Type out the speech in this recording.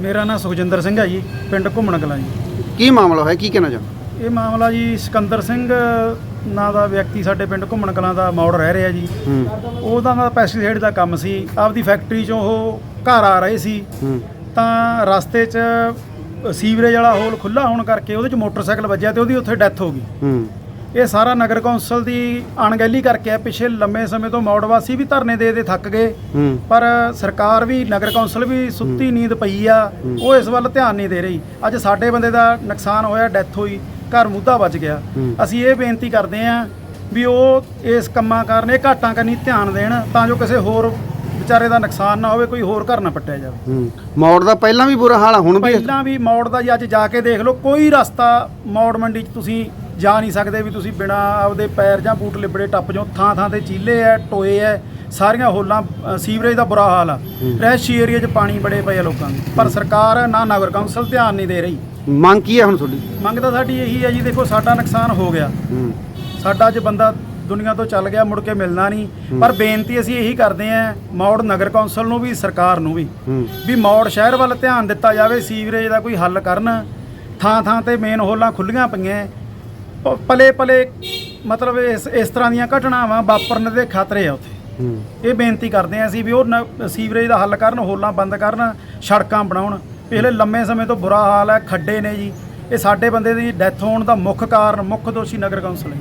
ਮੇਰਾ ਨਾਮ ਸੁਖਜਿੰਦਰ ਸਿੰਘ ਹੈ ਜੀ ਪਿੰਡ ਘੁੰਮਣ ਕਲਾਂ ਜੀ। ਕੀ ਮਾਮਲਾ ਹੋਇਆ? ਕੀ ਕਹਿਣਾ ਚਾਹੁੰਦੇ ਇਹ ਮਾਮਲਾ ਜੀ ਸਿਕੰਦਰ ਸਿੰਘ ਨਾਂ ਦਾ ਵਿਅਕਤੀ ਸਾਡੇ ਪਿੰਡ ਘੁੰਮਣ ਕਲਾਂ ਦਾ ਮੌੜ ਰਹਿ ਰਿਹਾ ਜੀ। ਹੂੰ। ਉਹਦਾ ਦਾ ਪੈਸਟੀਸਾਈਡ ਦਾ ਕੰਮ ਸੀ। ਆਪਦੀ ਫੈਕਟਰੀ 'ਚੋਂ ਉਹ ਘਰ ਆ ਰਹੇ ਸੀ। ਹੂੰ। ਤਾਂ ਰਸਤੇ 'ਚ ਸੀਵਰੇਜ ਵਾਲਾ ਹੋਲ ਖੁੱਲਾ ਹੋਣ ਕਰਕੇ ਉਹਦੇ 'ਚ ਮੋਟਰਸਾਈਕਲ ਵੱਜਿਆ ਤੇ ਉਹਦੀ ਉੱਥੇ ਡੈਥ ਹੋ ਗਈ। ਹੂੰ। ਇਹ ਸਾਰਾ ਨਗਰ ਕੌਂਸਲ ਦੀ ਅਣਗਹਿਲੀ ਕਰਕੇ ਆ ਪਿਛੇ ਲੰਮੇ ਸਮੇਂ ਤੋਂ ਮੌੜ ਵਾਸੀ ਵੀ ਧਰਨੇ ਦੇ ਦੇ ਥੱਕ ਗਏ। ਹੂੰ। ਪਰ ਸਰਕਾਰ ਵੀ ਨਗਰ ਕੌਂਸਲ ਵੀ ਸੁੱਤੀ ਨੀਂਦ ਪਈ ਆ ਉਹ ਇਸ ਵੱਲ ਧਿਆਨ ਨਹੀਂ ਦੇ ਰਹੀ। ਅੱਜ ਸਾਡੇ ਬੰਦੇ ਦਾ ਨੁਕਸਾਨ ਹੋਇਆ ਡੈਥ ਹੋਈ ਘਰ ਮੁੱਦਾ ਬਚ ਗਿਆ। ਹੂੰ। ਅਸੀਂ ਇਹ ਬੇਨਤੀ ਕਰਦੇ ਆਂ ਵੀ ਉਹ ਇਸ ਕੰਮਾਂ ਕਾਰਨ ਇਹ ਘਾਟਾਂ ਕਰਨੀ ਧਿਆਨ ਦੇਣ ਤਾਂ ਜੋ ਕਿਸੇ ਹੋਰ ਵਿਚਾਰੇ ਦਾ ਨੁਕਸਾਨ ਨਾ ਹੋਵੇ ਕੋਈ ਹੋਰ ਘਰ ਨਾ ਪੱਟਿਆ ਜਾਵੇ। ਹੂੰ। ਮੋੜ ਦਾ ਪਹਿਲਾਂ ਵੀ ਬੁਰਾ ਹਾਲ ਆ ਹੁਣ ਵੀ ਪਹਿਲਾਂ ਵੀ ਮੌੜ ਦਾ ਜੀ ਅੱਜ ਜਾ ਕੇ ਦੇਖ ਲਓ ਕੋਈ ਰਸਤਾ ਮੌੜ ਮੰਡੀ 'ਚ ਤੁਸੀਂ ਜਾ ਨਹੀਂ ਸਕਦੇ ਵੀ ਤੁਸੀਂ ਬਿਨਾ ਆਪਦੇ ਪੈਰ ਜਾਂ ਬੂਟ ਲਿਬੜੇ ਟੱਪ ਜਾਓ। ਥਾਂ ਥਾਂ ਤੇ ਚੀਲੇ ਐ ਟੋਏ ਐ ਸਾਰੀਆਂ ਹੋਲਾਂ ਸੀਵਰੇਜ ਦਾ ਬੁਰਾ ਹਾਲ ਆ। ਰਹਿਸ਼ੀ ਏਰੀਆ 'ਚ ਪਾਣੀ ਬੜੇ ਪਏ ਆ ਲੋਕਾਂ ਦੇ। ਪਰ ਸਰਕਾਰ ਨਾ ਨਗਰ ਕੌਂਸਲ ਧਿਆਨ ਨਹੀਂ ਦੇ ਰਹੀ। ਮੰਗ ਕੀ ਹੈ ਹੁਣ ਤੁਹਾਡੀ? ਮੰਗ ਤਾਂ ਸਾਡੀ ਇਹੀ ਹੈ ਜੀ ਦੇਖੋ ਸਾਡਾ ਨੁਕਸਾਨ ਹੋ ਗਿਆ। ਸਾਡਾ ਅੱਜ ਬੰਦਾ ਦੁਨੀਆ ਤੋਂ ਚੱਲ ਗਿਆ ਮੁੜ ਕੇ ਮਿਲਣਾ ਨਹੀਂ। ਪਰ ਬੇਨਤੀ ਅਸੀਂ ਇਹੀ ਕਰਦੇ ਆਂ ਮੌੜ ਨਗਰ ਕੌਂਸਲ ਨੂੰ ਵੀ ਸਰਕਾਰ ਨੂੰ ਵੀ। ਵੀ ਮੌੜ ਸ਼ਹਿਰ ਵੱਲ ਧਿਆਨ ਦਿੱਤਾ ਜਾਵੇ ਸੀਵਰੇਜ ਦਾ ਕੋਈ ਹੱਲ ਕਰਨ। ਥਾਂ ਥਾਂ ਤੇ ਮੇਨ ਹੋਲਾਂ ਖੁੱਲੀਆਂ ਪਈਆਂ। ਪਲੇ ਪਲੇ ਮਤਲਬ ਇਸ ਇਸ ਤਰ੍ਹਾਂ ਦੀਆਂ ਘਟਨਾਵਾਂ ਵਾਪਰਨ ਦੇ ਖਤਰੇ ਆ ਉੱਥੇ। ਇਹ ਬੇਨਤੀ ਕਰਦੇ ਆ ਅਸੀਂ ਵੀ ਉਹ ਨ- ਸੀਵਰੇਜ ਦਾ ਹੱਲ ਕਰਨ ਹੋਲਾਂ ਬੰਦ ਕਰਨ ਸੜਕਾਂ ਬਣਾਉਣ। ਪਿਛਲੇ ਲੰਮੇ ਸਮੇਂ ਤੋਂ ਬੁਰਾ ਹਾਲ ਹੈ ਖੱਡੇ ਨੇ ਜੀ। ਇਹ ਸਾਡੇ ਬੰਦੇ ਦੀ ਡੈਥ ਹੋਣ ਦਾ ਮੁੱਖ ਕਾਰਨ ਮੁੱਖ ਦੋਸ਼ੀ ਨਗਰ ਕੌਂਸਲ ਹੈ